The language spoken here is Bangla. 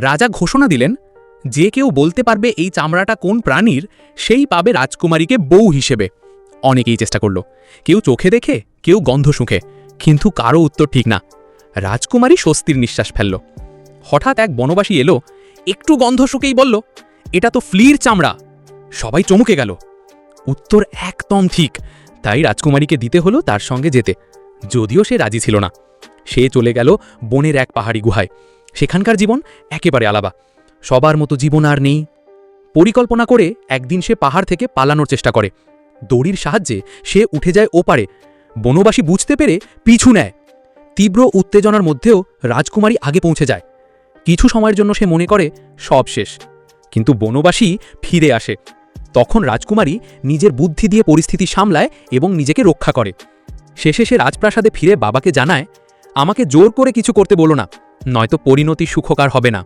রাজা ঘোষণা দিলেন, যে কেউ বলতে পারবে এই চামড়াটা কোন প্রাণীর, সেই পাবে রাজকুমারীকে বউ হিসেবে। অনেকেই চেষ্টা করল, কেউ চোখে দেখে, কেউ গন্ধ শুঁকে, কিন্তু কারও উত্তর ঠিক না। রাজকুমারী স্বস্তির নিঃশ্বাস ফেলল। হঠাৎ এক বনবাসী এলো, একটু গন্ধ শুকেই বলল, এটা তো ফ্লির চামড়া। সবাই চমকে গেল। উত্তর একদম ঠিক, তাই রাজকুমারীকে দিতে হলো তার সঙ্গে যেতে, যদিও সে রাজি ছিল না। সে চলে গেল বনের এক পাহাড়ি গুহায়। সেখানকার জীবন একেবারে আলাদা। সবার মতো জীবন আর নেই। পরিকল্পনা করে একদিন সে পাহাড় থেকে পালানোর চেষ্টা করে। দড়ির সাহায্যে সে উঠে যায় ওপারে। বনবাসী বুঝতে পেরে পিছু নেয়। তীব্র উত্তেজনার মধ্যেও রাজকুমারী আগে পৌঁছে যায়। কিছু সময়ের জন্য সে মনে করে, সব শেষ। কিন্তু বনবাসী ফিরে আসে। তখন রাজকুমারী নিজের বুদ্ধি দিয়ে পরিস্থিতি সামলায় এবং নিজেকে রক্ষা করে। শেষে সে রাজপ্রাসাদে ফিরে বাবাকে জানায়, আমাকে জোর করে কিছু করতে বলো না। নয়তো পরিণতি সুখকার হবে না।